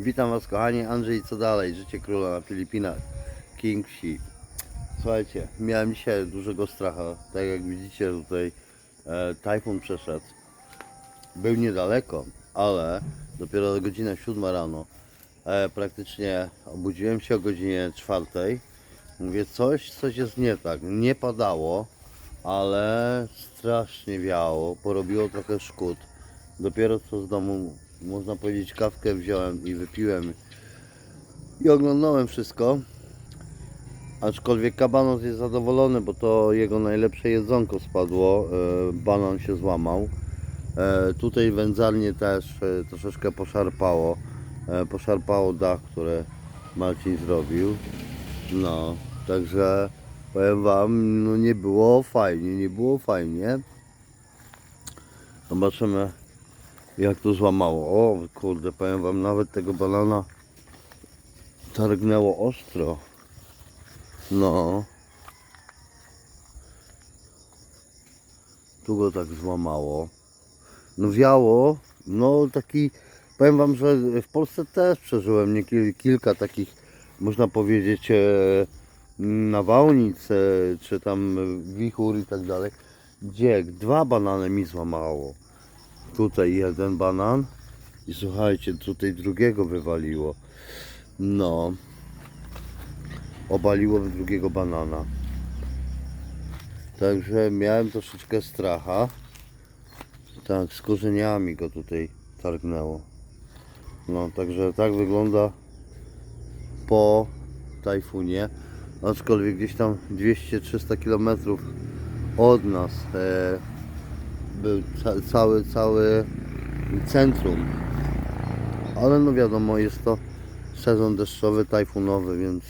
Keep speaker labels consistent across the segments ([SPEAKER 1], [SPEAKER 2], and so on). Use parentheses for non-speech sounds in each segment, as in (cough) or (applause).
[SPEAKER 1] Witam Was kochani, Andrzej, co dalej? Życie króla na Filipinach, King Wsi. Słuchajcie, miałem dzisiaj dużego stracha, tak jak widzicie tutaj e, tajfun przeszedł. Był niedaleko, ale dopiero godzina 7 rano, e, praktycznie obudziłem się o godzinie 4. Mówię, coś, coś jest nie tak, nie padało, ale strasznie wiało, porobiło trochę szkód. Dopiero co z domu, można powiedzieć, kawkę wziąłem i wypiłem i oglądałem wszystko. Aczkolwiek kabanos jest zadowolony, bo to jego najlepsze jedzonko spadło. e, Banan się złamał. E, Tutaj wędzarnie też e, troszeczkę poszarpało. Poszarpało dach, które Marcin zrobił. No, także powiem Wam, no nie było fajnie, nie było fajnie. Zobaczymy jak to złamało. O kurde, powiem wam, nawet tego banana targnęło ostro. No. Tu go tak złamało. No wiało, no taki, powiem wam, że w Polsce też przeżyłem nie kil- kilka takich, można powiedzieć, e, nawałnic, czy tam wichur i tak dalej, gdzie dwa banany mi złamało tutaj jeden banan i słuchajcie, tutaj drugiego wywaliło. No, obaliło drugiego banana. Także miałem troszeczkę stracha. Tak, z korzeniami go tutaj targnęło. No, także tak wygląda po tajfunie. Aczkolwiek gdzieś tam 200-300 km od nas e, był ca cały, cały centrum. Ale no wiadomo, jest to sezon deszczowy, tajfunowy, więc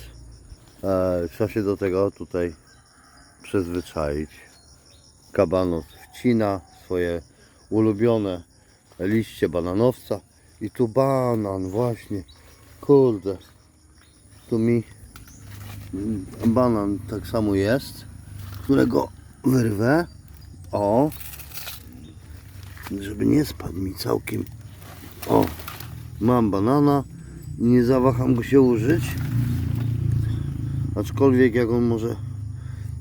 [SPEAKER 1] e, trzeba się do tego tutaj przyzwyczaić. Kabanos wcina swoje ulubione liście bananowca i tu banan właśnie, kurde, tu mi banan tak samo jest, którego wyrwę, o, żeby nie spadł mi całkiem. O, mam banana nie zawaham go się użyć. Aczkolwiek jak on może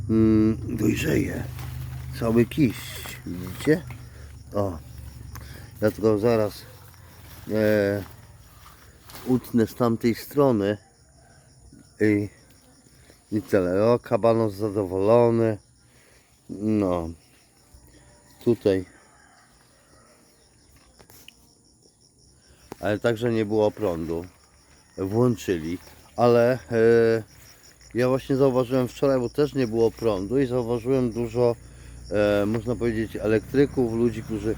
[SPEAKER 1] mm, dojrzeje. Cały kiść, widzicie? O, ja tylko zaraz e, utnę z tamtej strony i, i tyle. O, kabanos zadowolony. No, tutaj ale także nie było prądu. Włączyli, ale e, ja właśnie zauważyłem wczoraj, bo też nie było prądu i zauważyłem dużo, e, można powiedzieć, elektryków, ludzi, którzy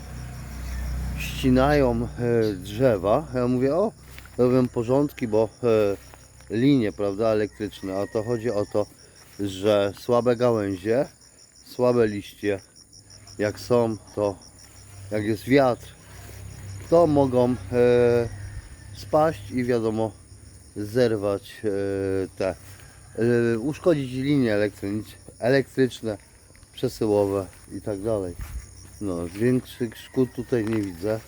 [SPEAKER 1] ścinają e, drzewa. Ja mówię, o, robią porządki, bo linie, prawda, elektryczne, a to chodzi o to, że słabe gałęzie, słabe liście, jak są, to jak jest wiatr, to mogą e, spaść i wiadomo zerwać e, te, e, uszkodzić linie elektryczne, przesyłowe i tak dalej. No, większych szkód tutaj nie widzę.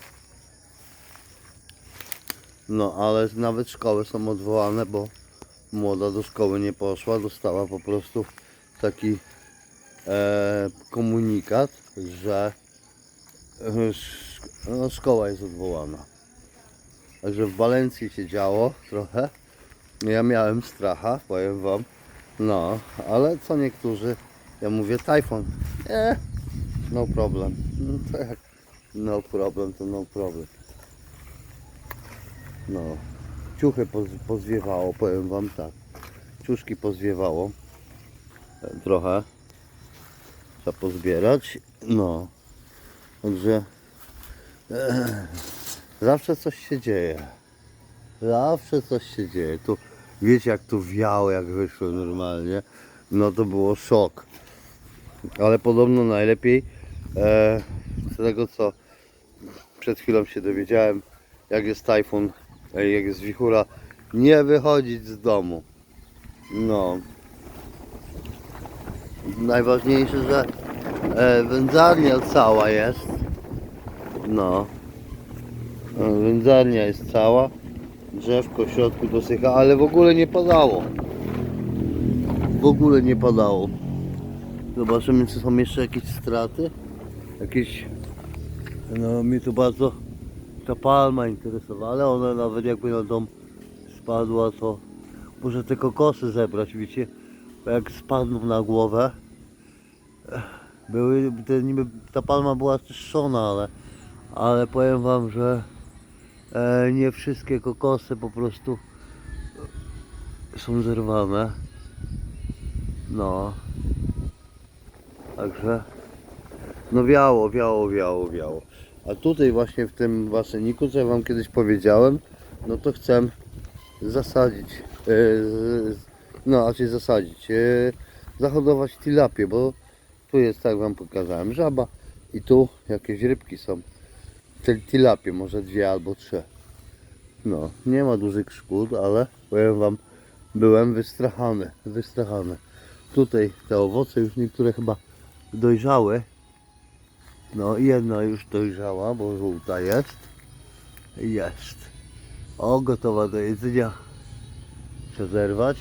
[SPEAKER 1] No, ale nawet szkoły są odwołane, bo młoda do szkoły nie poszła, dostała po prostu taki e, komunikat, że no, szkoła jest odwołana. Także w Walencji się działo trochę. Ja miałem stracha, powiem wam. No, ale co niektórzy, ja mówię tajfun. Nie, no problem. No tak, no problem to no problem. No, ciuchy poz, pozwiewało, powiem wam tak. Ciuszki pozwiewało. Trochę. Trzeba pozbierać. No. Także Zawsze coś się dzieje. Zawsze coś się dzieje. Tu wiecie jak tu wiało, jak wyszło normalnie. No to było szok. Ale podobno najlepiej e, z tego co przed chwilą się dowiedziałem, jak jest tajfun, e, jak jest wichura, nie wychodzić z domu. No. Najważniejsze, że e, wędzarnia cała jest. No. Wędzarnia jest cała. Drzewko w środku dosycha, ale w ogóle nie padało. W ogóle nie padało. Zobaczymy, czy są jeszcze jakieś straty. Jakieś. No, mnie tu bardzo ta palma interesowała, ale ona nawet jakby na dom spadła, to muszę te kokosy zebrać, wiecie. Bo jak spadną na głowę, były, te, niby ta palma była czyszczona, ale, ale powiem wam, że e, nie wszystkie kokosy po prostu są zerwane. No. Także no wiało, wiało, wiało, wiało. A tutaj właśnie w tym baseniku, co ja wam kiedyś powiedziałem, no to chcę zasadzić, e, no raczej zasadzić, e, zahodować tilapię, bo tu jest, tak wam pokazałem, żaba i tu jakieś rybki są. Tilapie, może dwie albo trzy. No, nie ma dużych szkód, ale powiem wam, byłem wystrachany, wystrachany. Tutaj te owoce już niektóre chyba dojrzały. No jedna już dojrzała, bo żółta jest. Jest. O, gotowa do jedzenia. Chcę zerwać.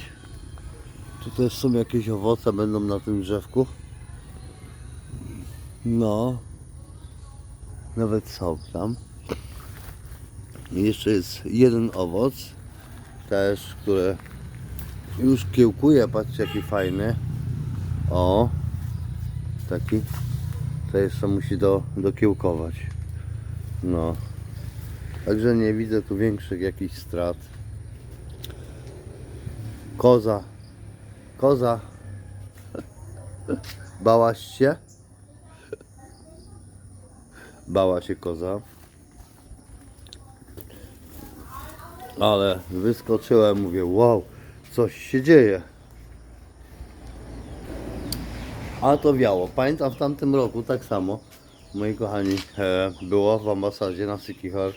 [SPEAKER 1] Tu też są jakieś owoce, będą na tym drzewku. No. Nawet są tam. Jeszcze jest jeden owoc. Też, które już kiełkuje. Patrzcie jaki fajny. O. Taki. To jeszcze musi do, dokiełkować. No. Także nie widzę tu większych jakichś strat. Koza. Koza. (laughs) Bałaś się? Bała się koza. Ale wyskoczyłem, mówię, wow, coś się dzieje. A to wiało. Pamiętam w tamtym roku tak samo, moi kochani, e, było w ambasadzie na Sykichor.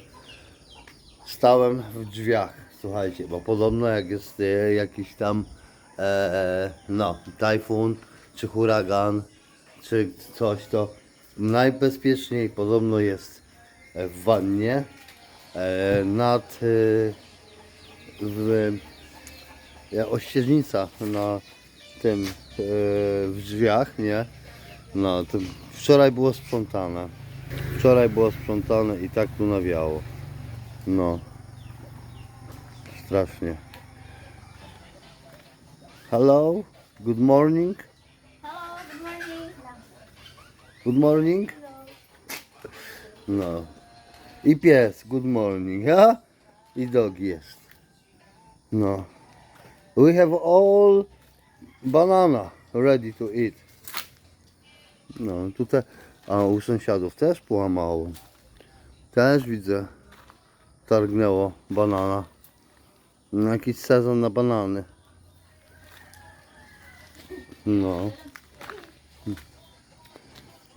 [SPEAKER 1] Stałem w drzwiach, słuchajcie, bo podobno jak jest e, jakiś tam e, no, tajfun, czy huragan, czy coś, to najbezpieczniej podobno jest e, w wannie e, nad e, w, ja, ościeżnica na tym e, w drzwiach, nie? No, to wczoraj było sprzątane. Wczoraj było sprzątane i tak tu nawiało. No. Strasznie. Hello? Good morning?
[SPEAKER 2] Good morning?
[SPEAKER 1] No. I pies, good morning, ja? I dog jest. No. We have all banana ready to eat. No, tutaj, a u sąsiadów też połamało. Też widzę, targnęło banana. No, jakiś sezon na banany. No.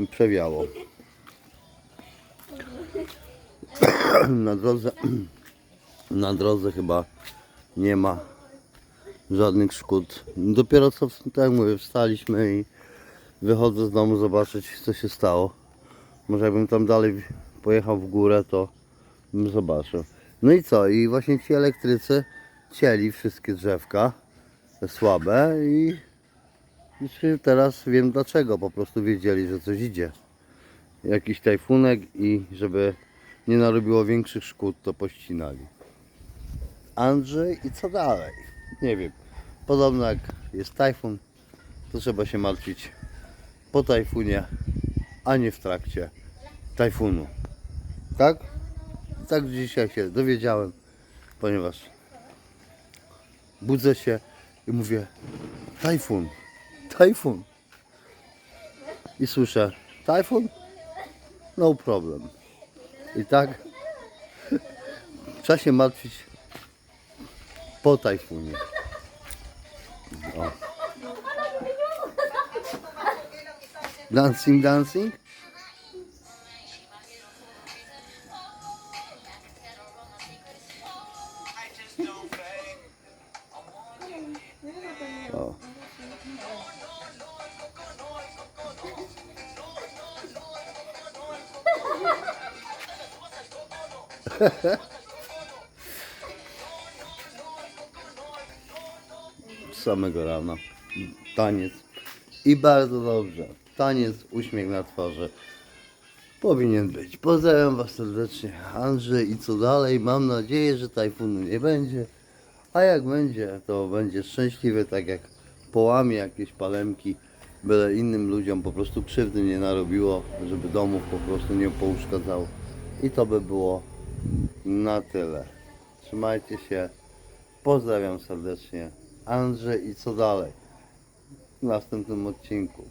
[SPEAKER 1] Przewiało. (coughs) Na drodze, (coughs) na drodze chyba nie ma żadnych szkód. Dopiero co, tak jak mówię, wstaliśmy i wychodzę z domu zobaczyć co się stało. Może jakbym tam dalej pojechał w górę, to bym zobaczył. No i co? I właśnie ci elektrycy cieli wszystkie drzewka słabe i i czy teraz wiem dlaczego. Po prostu wiedzieli, że coś idzie. Jakiś tajfunek i żeby nie narobiło większych szkód, to pościnali. Andrzej i co dalej? Nie wiem. Podobno jak jest tajfun, to trzeba się martwić po tajfunie, a nie w trakcie tajfunu. Tak? Tak dzisiaj się dowiedziałem, ponieważ budzę się i mówię tajfun, tajfun. I słyszę tajfun? No problem. I tak (laughs) trzeba się martwić po tajfunie. O. Dancing, dancing? (laughs) samego rana. Taniec. I bardzo dobrze. Taniec, uśmiech na twarzy. Powinien być. Pozdrawiam Was serdecznie, Andrzej. I co dalej? Mam nadzieję, że tajfunu nie będzie. A jak będzie, to będzie szczęśliwy, tak jak połamie jakieś palemki, byle innym ludziom po prostu krzywdy nie narobiło, żeby domów po prostu nie pouszkadzało. I to by było na tyle. Trzymajcie się. Pozdrawiam serdecznie. Andrzej i co dalej? W następnym odcinku.